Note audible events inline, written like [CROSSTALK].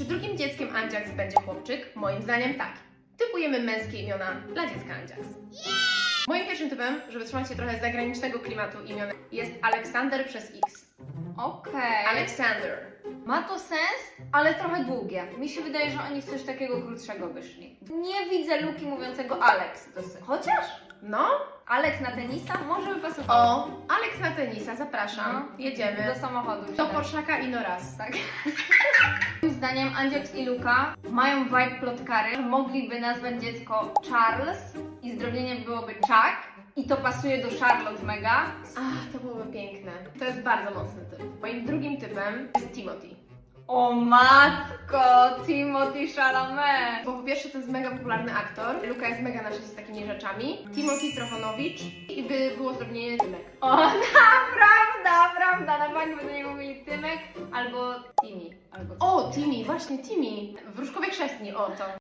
Czy drugim dzieckiem Andziaks będzie chłopczyk? Moim zdaniem tak. Typujemy męskie imiona dla dziecka Andziaks. Moim pierwszym typem, żeby trzymać się trochę zagranicznego klimatu imion, jest Aleksander przez X. Okej. Alexander. Ma to sens, ale trochę długie. Mi się wydaje, że oni w coś takiego krótszego wyszli. Nie widzę Luki mówiącego Alex. dosyć. Chociaż No, Alex na tenisa może by pasowało. o, Aleks na tenisa, zapraszam. Jedziemy. Do samochodu. Do. Porszaka i no raz. Tak. [LAUGHS] Moim zdaniem Andziox i Luka mają vibe plotkary. Mogliby nazwać dziecko Charles i zdrowieniem byłoby Chuck. I to pasuje do Charlotte mega. Ach, to byłoby piękne. To jest bardzo mocny typ. Moim drugim typem jest Timothy. O matko, Timothy Chalamet. Bo po pierwsze to jest mega popularny aktor, Luka jest mega na z takimi rzeczami, Timothy Trochonowicz i by było zrobienie Tymek. O, [LAUGHS] naprawdę, prawda. Na bank niego mówili Tymek albo Timi. Albo. O, Timmy, właśnie Timmy. Wróżkowie chrzestni, o to.